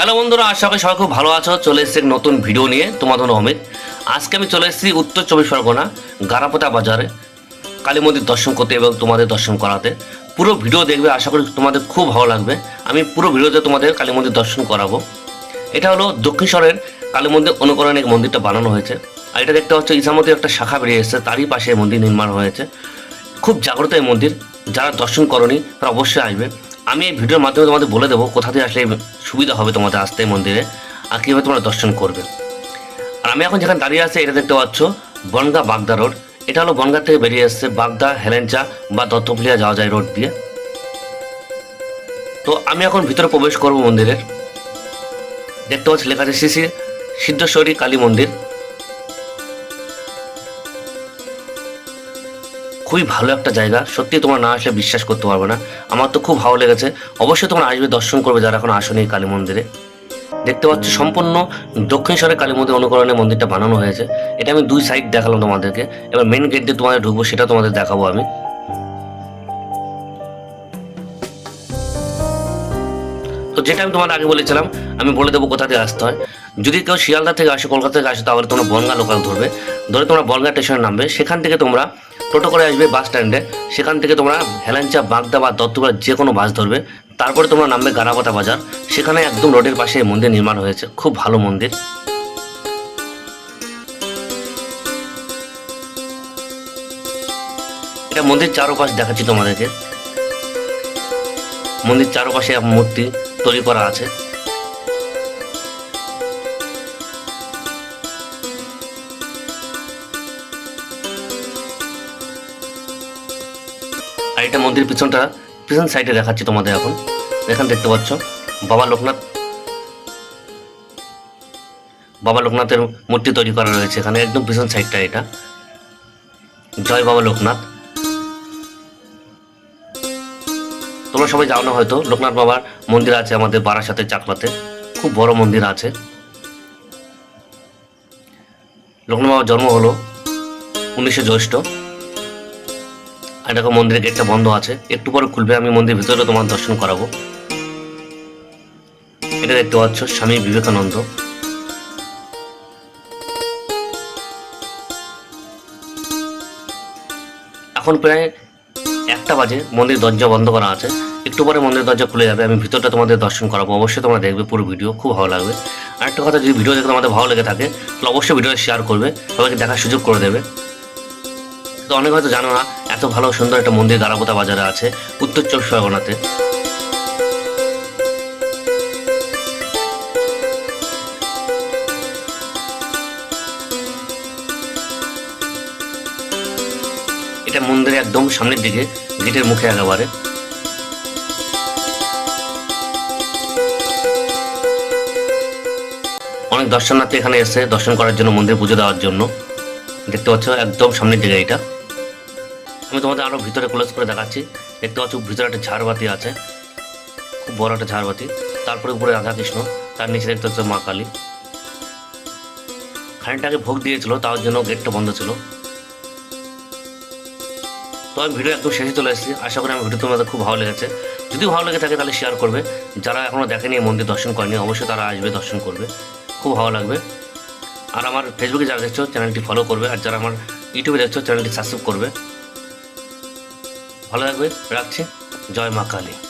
Hello বন্ধুরা, আশা করি সবাই খুব ভালো আছো। চলে এসেছি নতুন ভিডিও নিয়ে। তোমাদের অমিত। আজকে আমি চলে এসেছি উত্তর চব্বিশ পরগনা, গারাপোতা বাজারে, কালী মন্দির দর্শন করতে এবং তোমাদের দর্শন করাতে। পুরো ভিডিও দেখবে, আশা করি তোমাদের খুব ভালো লাগবে। আমি পুরো ভিডিওতে তোমাদের কালী মন্দির দর্শন করাবো। এটা হলো দক্ষিণেশ্বরের কালী মন্দির অনুকরণে মন্দিরটা বানানো হয়েছে। আর এটা দেখতে হচ্ছে ইসামতির একটা শাখা বেরিয়ে এসেছে, তারই পাশে মন্দির নির্মাণ হয়েছে। খুব জাগ্রত এই মন্দির। যারা দর্শন করনি, তারা অবশ্যই আসবে। আমি এই ভিডিওর মাধ্যমে তোমাদের বলে দেবো কোথা থেকে আসলে সুবিধা হবে তোমাদের আসতে মন্দিরে, আর কীভাবে তোমরা দর্শন করবে। আর আমি এখন যেখানে দাঁড়িয়ে আছি, এটা দেখতে পাচ্ছ, বনগা বাগদা রোড। এটা হলো বনগা থেকে বেরিয়ে এসছে বাগদা, হেলেঞ্চা বা দত্তপুলিয়া যাওয়া যায় রোড দিয়ে। তো আমি এখন ভিতরে প্রবেশ করব মন্দিরের। দেখতে পাচ্ছি, লেখা আছে শ্রী শ্রী সিদ্ধেশ্বরী কালী মন্দির। খুবই ভালো একটা জায়গা। সত্যি তোমরা না আসলে বিশ্বাস করতে পারবে না। আমার তো খুব ভালো লেগেছে। অবশ্যই তোমরা আসবে, দর্শন করবে যারা এখন আসেনি কালী মন্দিরে। দেখতে পাচ্ছ সম্পূর্ণ দক্ষিণেশ্বরের কালী মন্দির অনুকরণে মন্দিরটা বানানো হয়েছে। এটা আমি দুই সাইড দেখালাম তোমাদেরকে। এবার মেন গেট দিয়ে তোমাদের ঢুকবো, সেটা তোমাদের দেখাবো আমি। তো যেটা আমি তোমার আগে বলেছিলাম, আমি বলে দেবো কোথা থেকে আসতে হয়। যদি কেউ শিয়ালদা থেকে আসে, কলকাতা থেকে আসে, তাহলে তোমরা বনগা লোকাল ধরবে। ধরে তোমরা বনগা স্টেশনে নামবে। সেখান থেকে তোমরা টোটো করে আসবে বাস স্ট্যান্ডে সেখান থেকে তোমরা হেলাঞ্চা বাগদা বা দত্তপুরা যে কোনো বাস ধরবে। তারপরে তোমরা নামবে গারাপাতা বাজার। সেখানে একদম রোডের পাশে মন্দির নির্মাণ হয়েছে। খুব ভালো মন্দির। এটা মন্দির চারোপাশ দেখাচ্ছি তোমাদেরকে। মন্দির চারপাশে মূর্তি তৈরি করা আছে। আর এটা মন্দির পিছনটা, পিছন সাইডে দেখাচ্ছি তোমাদের এখন। এখানে দেখতে পাচ্ছ, বাবা লোকনাথ, বাবা লোকনাথের মূর্তি তৈরি করা রয়েছে এখানে, একদম পিছন সাইডটা এটা। জয় বাবা লোকনাথ। তোমরা সবাই জানো না হয়তো, লোকনাথ বাবার মন্দির আছে আমাদের বারাসাতে চাকলাতে খুব বড় মন্দির আছে। লোকনাথ বাবার জন্ম হলো উনিশে জ্যৈষ্ঠ। আর দেখো, মন্দিরের গেটটা বন্ধ আছে। একটু পরে খুলবে, আমি মন্দির ভিতরে তোমার দর্শন করাবো। এটা দেখতে পাচ্ছ, স্বামী বিবেকানন্দ। এখন প্রায় একটা বাজে, মন্দির দরজা বন্ধ করা আছে। একটু পরে মন্দির দরজা খুলে যাবে, আমি ভিতরটা তোমাদের দর্শন করাবো। অবশ্যই তোমরা দেখবে পুরো ভিডিও, খুব ভালো লাগবে। আর একটা কথা, যদি ভিডিও দেখে তোমাদের ভালো লেগে থাকে, তাহলে অবশ্যই ভিডিওটা শেয়ার করবে, সবাইকে দেখার সুযোগ করে দেবে। তো অনেক হয়তো জানো না এত ভালো সুন্দর একটা মন্দির গারাপোতা বাজারে আছে, উত্তর চব্বিশ পরগনাতে। এটা মন্দিরের একদম সামনের দিকে, গেটের মুখে একেবারে। অনেক দর্শনার্থী এখানে এসে দর্শন করার জন্য মন্দির পুজো দেওয়ার জন্য। দেখতে পাচ্ছ, একদম সামনের দিকে এটা। আমি তোমাদের আরও ভিতরে ক্লোজ করে দেখাচ্ছি। দেখতে পাচ্ছ ভিতরে একটা ঝাড়বাতি আছে। খুব বড় একটা ঝাড়বাতি। তারপরে উপরে রাধাকৃষ্ণ, তার নিচে দেখতে পাচ্ছ মা কালী। খানিকটা আগে ভোগ দিয়েছিল, তার জন্য গেটটা বন্ধ ছিল। তো আমি ভিডিও একদম শেষে চলে এসেছি। আশা করি আমার ভিডিও তোমাদের খুব ভালো লেগেছে। যদি ভালো লেগে থাকে তাহলে শেয়ার করবে। যারা এখনও দেখেনি মন্দির দর্শন করেনি, অবশ্যই তারা আসবে দর্শন করবে। খুব ভালো লাগবে। আর আমার ফেসবুকে যারা দেখছ চ্যানেলটি ফলো করবে। আর যারা আমার ইউটিউবে দেখছ চ্যানেলটি সাবস্ক্রাইব করবে। ভালো থাকবে রাখছি। জয় মা কালী।